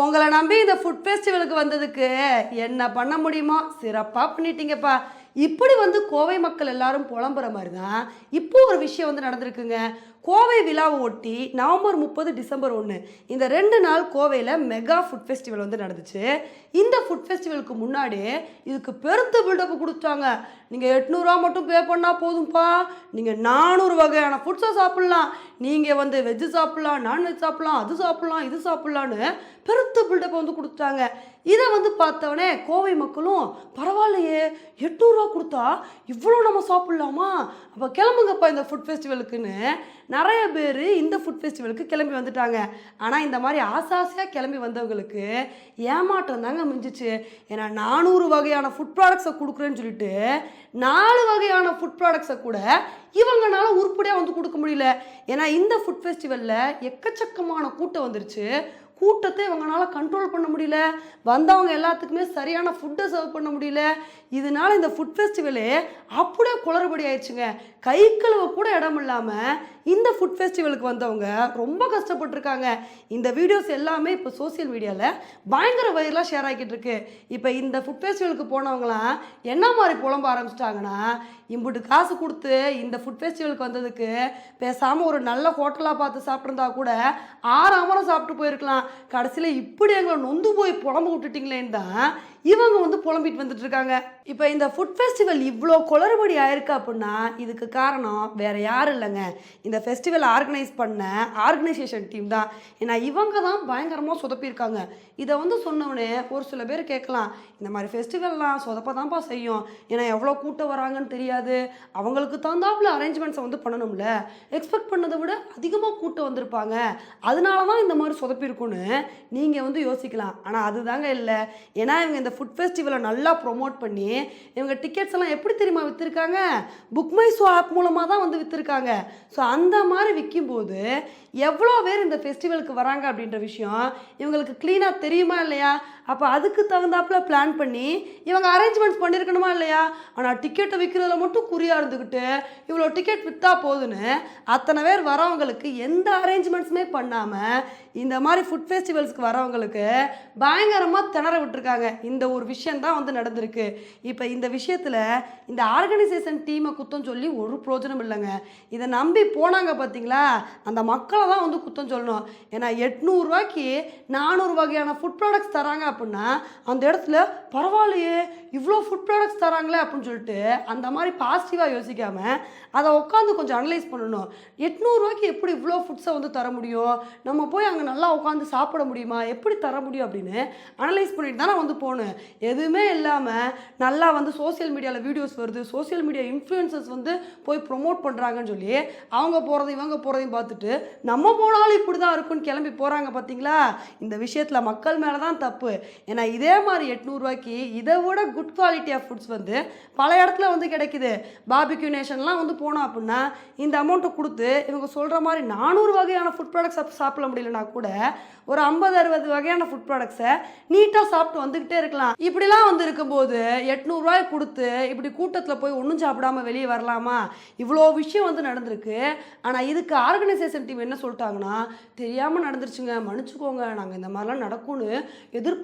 உங்களை நம்பி இந்த ஃபுட் ஃபெஸ்டிவலுக்கு வந்ததுக்கு என்ன பண்ண முடியுமோ? சிறப்பாக பண்ணிட்டீங்கப்பா. இப்படி வந்து கோவை மக்கள் எல்லாரும் புலம்புற மாதிரி தான் இப்போ ஒரு விஷயம் வந்து நடந்திருக்குங்க. கோவை விழாவை ஒட்டி நவம்பர் முப்பது டிசம்பர் ஒன்று இந்த ரெண்டு நாள் கோவையில் மெகா ஃபுட் ஃபெஸ்டிவல் வந்து நடந்துச்சு. இந்த ஃபுட் ஃபெஸ்டிவலுக்கு முன்னாடி இதுக்கு பெருத்த பில்டப் கொடுத்தாங்க. நீங்கள் எட்நூறுரூவா மட்டும் பே பண்ணால் போதும்ப்பா நீங்கள் நானூறு வகையான ஃபுட்ஸை சாப்பிட்லாம். நீங்கள் வந்து வெஜ்ஜு சாப்பிட்லாம் நான்வெஜ் சாப்பிட்லாம் அது சாப்பிட்லாம் இது சாப்பிட்லான்னு பெருத்த பில்டப்பை வந்து கொடுத்தாங்க இதை வந்து பார்த்தவொடனே கோவை மக்களும் பரவாயில்லையே எட்நூறுரூவா கொடுத்தா இவ்வளோ நம்ம சாப்பிட்லாமா? அப்போ கிளம்புங்கப்பா இந்த ஃபுட் ஃபெஸ்டிவலுக்குன்னு நிறைய பேர் இந்த ஃபுட் ஃபெஸ்டிவலுக்கு கிளம்பி வந்துட்டாங்க. ஆனால் இந்த மாதிரி ஆசை ஆசையாக கிளம்பி வந்தவங்களுக்கு ஏமாற்றம் தாங்க மிஞ்சிச்சு. ஏன்னா நானூறு வகையான ஃபுட் ப்ராடக்ட்ஸை கொடுக்குறேன்னு சொல்லிட்டு நாலு வகையான ஃபுட் ப்ராடக்ட்ஸை கூட இவங்கனால உருப்படியாக வந்து கொடுக்க முடியல. ஏன்னா இந்த ஃபுட் ஃபெஸ்டிவலில் எக்கச்சக்கமான கூட்டம் வந்துருச்சு. கூட்டத்தை இவங்களால கண்ட்ரோல் பண்ண முடியல. வந்தவங்க எல்லாத்துக்குமே சரியான ஃபுட்டை சர்வ் பண்ண முடியல. இதனால இந்த ஃபுட் ஃபெஸ்டிவலே அப்படியே குளறுபடி ஆயிடுச்சுங்க. கை கழுவ கூட இடம் இல்லாமல் இந்த ஃபுட் ஃபெஸ்டிவலுக்கு வந்தவங்க ரொம்ப கஷ்டப்பட்டிருக்காங்க. இந்த வீடியோஸ் எல்லாமே இப்போ சோஷியல் மீடியாவில் பயங்கர வயிறெலாம் ஷேர் ஆகிட்டு இருக்கு. இப்போ இந்த ஃபுட் ஃபெஸ்டிவலுக்கு போனவங்களாம் என்ன மாதிரி புலம்ப ஆரம்பிச்சிட்டாங்கன்னா இம்புட்டு காசு கொடுத்து இந்த ஃபுட் ஃபெஸ்டிவலுக்கு வந்ததுக்கு பேசாமல் ஒரு நல்ல ஹோட்டலாக பார்த்து சாப்பிட்ருந்தா கூட ஆறாமரம் சாப்பிட்டு போயிருக்கலாம். கடைசியில் இப்படி எங்களை நொந்து போய் புலம்பு விட்டுட்டிங்களேன்னு தான் இவங்க வந்து புலம்பிட்டு வந்துட்டு இருக்காங்க. இப்போ இந்த ஃபுட் ஃபெஸ்டிவல் இவ்வளோ குளறுபடி ஆயிருக்கு அப்படின்னா இதுக்கு காரணம் வேற யாரும் இல்லைங்க. இந்த ஃபெஸ்டிவல் ஆர்கனைஸ் பண்ண ஆர்கனைசேஷன் டீம் தான். ஏன்னா இவங்க தான் பயங்கரமாக சொதப்பியிருக்காங்க. இதை வந்து சொன்னவனே ஒரு சில பேர் கேட்கலாம் இந்த மாதிரி ஃபெஸ்டிவல்லாம் சொதப்ப தான்ப்பா செய்யும்? ஏன்னா எவ்வளோ கூட்டம் வராங்கன்னு தெரியாது. அவங்களுக்கு தகுந்தாப்புல அரேஞ்ச்மெண்ட்ஸை வந்து பண்ணணும்ல. எக்ஸ்பெக்ட் பண்ணதை விட அதிகமாக கூட்டம் வந்திருப்பாங்க. அதனால தான் இந்த மாதிரி சொதப்பிருக்குன்னு நீங்கள் வந்து யோசிக்கலாம். ஆனால் அதுதாங்க இல்லை. ஏன்னா இவங்க இந்த ஃபுட் ஃபெஸ்டிவலை நல்லா ப்ரொமோட் பண்ணி இவங்க டிக்கெட்ஸ் எல்லாம் எப்படி தெரியுமா விற்றுருக்காங்க புக் மை ஷோ ஆப் மூலமாக தான் வந்து விற்றுருக்காங்க ஸோ அந்த மாதிரி விற்கும்போது எவ்வளோ பேர் இந்த ஃபெஸ்டிவலுக்கு வராங்க அப்படின்ற விஷயம் இவங்களுக்கு க்ளீனாக தெரியுமா இல்லையா? அப்போ அதுக்கு தகுந்தாப்புல பிளான் பண்ணி இவங்க அரேஞ்ச்மெண்ட்ஸ் பண்ணியிருக்கணுமா இல்லையா? ஆனால் டிக்கெட்டை விற்கிறதுல மட்டும் குறியாக இருந்துக்கிட்டு இவ்வளோ டிக்கெட் விற்றா போதுன்னு அத்தனை பேர் வரவங்களுக்கு எந்த அரேஞ்ச்மெண்ட்ஸுமே பண்ணாமல் இந்த மாதிரி ஃபுட் ஃபெஸ்டிவல்ஸ்க்கு வரவங்களுக்கு பயங்கரமாக திணற விட்டுருக்காங்க. இந்த ஒரு விஷயந்தான் வந்து நடந்திருக்கு. இப்போ இந்த விஷயத்தில் இந்த ஆர்கனைசேஷன் டீமை குத்தம் சொல்லி ஒரு பிரோஜனம் இல்லைங்க. இதை நம்பி போனாங்க பார்த்தீங்களா அந்த மக்களை தான் வந்து குத்தம் சொல்லணும். ஏன்னா எட்நூறுரூவாய்க்கு நானூறு வகையான ஃபுட் ப்ராடக்ட்ஸ் தராங்க அப்படின்னா அந்த இடத்துல பரவாயில்லையே இவ்வளோ ஃபுட் ப்ராடக்ட்ஸ் தராங்களே அப்படின்னு சொல்லிட்டு அந்த மாதிரி பாசிட்டிவாக யோசிக்காமல் அதை உட்காந்து கொஞ்சம் அனலைஸ் பண்ணணும். எட்நூறுரூவாய்க்கு எப்படி இவ்வளோ ஃபுட்ஸை வந்து தர முடியும்? நம்ம போய் அங்கே நல்லா உட்காந்து சாப்பிட முடியுமா? எப்படி தர முடியும் அப்படின்னு அனலைஸ் பண்ணிட்டு தானே வந்து போகணும். எதுவுமே இல்லாமல் நல்லா வந்து சோஷியல் மீடியாவில் வீடியோஸ் வருது. சோஷியல் மீடியா இன்ஃப்ளூயன்சர்ஸ் வந்து போய் ப்ரொமோட் பண்ணுறாங்கன்னு சொல்லி அவங்க போகிறதையும் இவங்க போகிறதையும் பார்த்துட்டு நம்ம போனாலும் இப்படி தான் இருக்குன்னு கிளம்பி போகிறாங்க பார்த்தீங்களா இந்த விஷயத்தில் மக்கள் மேலே தான் தப்பு. ஏன்னா இதே மாதிரி எட்நூறுரூவாய்க்கு இதை விட குட் குவாலிட்டி ஆஃப் ஃபுட்ஸ் வந்து பல இடத்துல வந்து கிடைக்குது. பாபிக்யூ நேஷன்லாம் வந்து போனோம் அப்படின்னா இந்த அமௌண்ட்டை கொடுத்து இவங்க சொல்கிற மாதிரி நானூறு வகையான ஃபுட் ப்ராடக்ட்ஸ் சாப்பிட முடியலனா கூட ஒரு ஐம்பது அறுபது வகையான ஃபுட் ப்ராடக்ட்ஸை நீட்டாக சாப்பிட்டு வந்துக்கிட்டே இருக்கலாம். இப்படிலாம் வந்து இருக்கும்போது எட்நூறுரூவாய் கொடுத்து இப்படி கூட்டத்தில் போய் ஒன்றும் சாப்பிடாம வெளியே வரலாமா? இவ்வளோ விஷயம் வந்து நடந்திருக்கு. ஆனால் இதுக்கு ஆர்கனைசேஷன் டீம் என்ன சொல்லிட்டாங்கன்னா தெரியாமல் நடந்துருச்சுங்க. மன்னிச்சுக்கோங்க. நாங்கள் இந்த மாதிரிலாம் நடக்கும்னு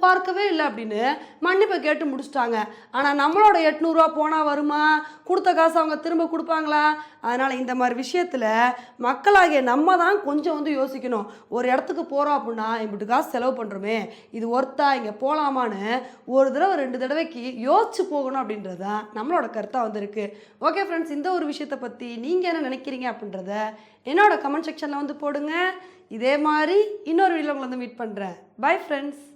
பார்க்கவே இல்லை அப்படின்னு மன்னிப்பை கேட்டு முடிச்சிட்டாங்க. ஆனால் நம்மளோட எட்நூறுரூவா போனால் வருமா? கொடுத்த காசு அவங்க திரும்ப கொடுப்பாங்களா? அதனால் இந்த மாதிரி விஷயத்தில் மக்களாகிய நம்ம தான் கொஞ்சம் வந்து யோசிக்கணும். ஒரு இடத்துக்கு போகிறோம் அப்படின்னா இப்படி காசு செலவு பண்ணுறோமே இது ஒர்த்தா இங்கே போகலாமான்னு ஒரு தடவை ரெண்டு தடவைக்கு யோசிச்சு போகணும் அப்படின்றது தான் நம்மளோட கருத்தாக வந்திருக்கு. ஓகே ஃப்ரெண்ட்ஸ் இந்த ஒரு விஷயத்தை பற்றி நீங்கள் என்ன நினைக்கிறீங்க அப்படின்றத என்னோட கமெண்ட் செக்ஷனில் வந்து போடுங்க. இதே மாதிரி இன்னொரு வீடியோவில் உங்களை வந்து மீட் பண்ணுறேன் பை ஃப்ரெண்ட்ஸ்